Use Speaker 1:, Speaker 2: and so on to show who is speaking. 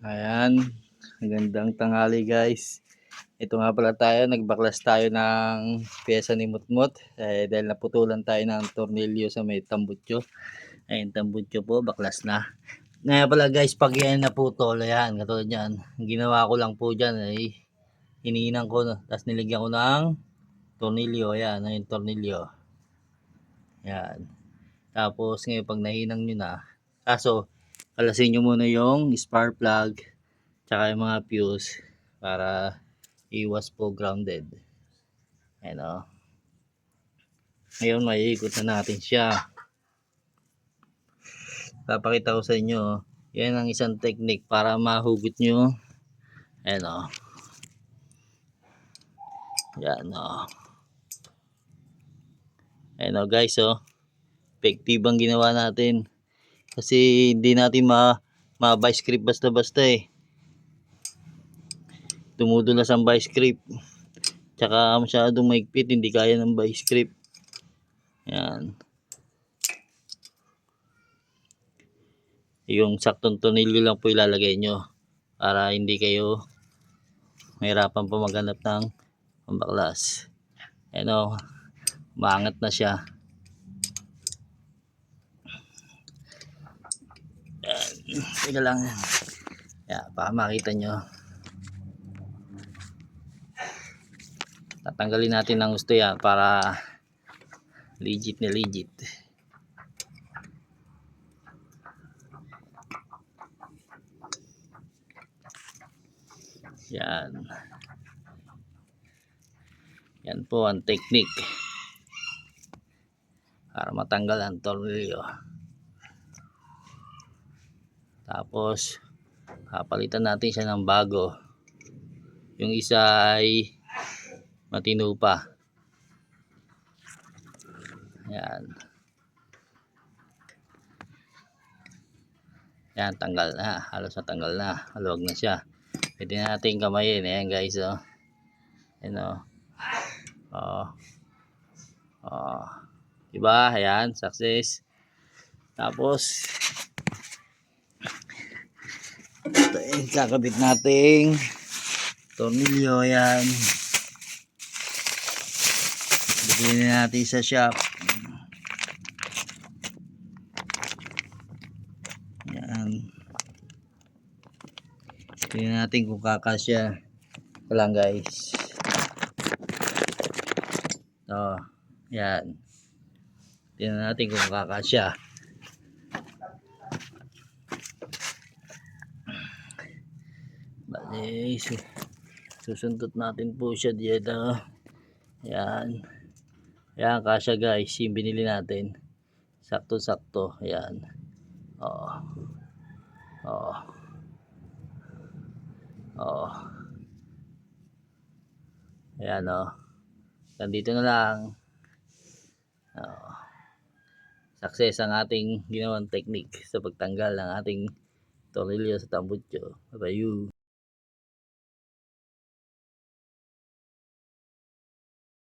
Speaker 1: Ayan, magandang tanghali guys. Ito nga pala tayo, nagbaklas tayo ng pyesa ni Mutmut. Eh, dahil naputulan tayo ng tornilyo sa may tambutso. Ayun, tambutso po, baklas na. Ngayon pala guys, pag yan naputol, ayan, katulad yan. Ginawa ko lang po dyan ay hinihinang ko, tapos niligyan ko ng tornilyo. Ayan, ayun, tornilyo. Ayan. Tapos ngayon pag nahinang nyo na, kaso kalasin nyo muna yung spark plug tsaka yung mga fuse para iwas po grounded. Ayan o. Ngayon maiikot na natin siya. Papakita ko sa inyo. Yan ang isang technique para mahugot nyo. Ayan o. Yan o. Ayan o guys o. Effective ang ginawa natin. Kasi hindi natin ma ma-vice grip basta-basta eh. Tumudulas ang vice grip. Tsaka masyadong maigpit, hindi kaya ng vice grip. Yan. Yung saktong tornilyo lang po ilalagay nyo para hindi kayo mahirapan po maghanap ng pambaklas. Ayan o, maangat na siya. Yan. Teka lang. Yan, baka makita nyo. Tatanggalin natin ng gusto yan para legit na legit. Yan. Yan po ang technique para matanggal ang tornilyo. Tapos, papalitan natin siya ng bago. Yung isa ay matino pa. Yan. Yan, tanggal na. Halos natanggal na. Maluwag na siya. Pwede na natin kamayin. Ayan guys, oh. Ayan, oh. Oh. Oh. Diba? Ayan, success. Tapos, ito yung kakabit nating tornilyo yan bigyan na natin sa shop. Yan tingnan natin kung kakasya. Lang guys. Ito yan tingnan natin kung kakasya Bali, su- susundot natin po siya dito. Ayan. Ayan, kasya guys. Yung binili natin. Sakto-sakto. Ayan. Oo. Oo. Oo. Ayan o. Oh. Nandito na lang. Oo. Success ang ating ginawang technique sa pagtanggal ng ating tornilyo sa tambutso. Bye-bye.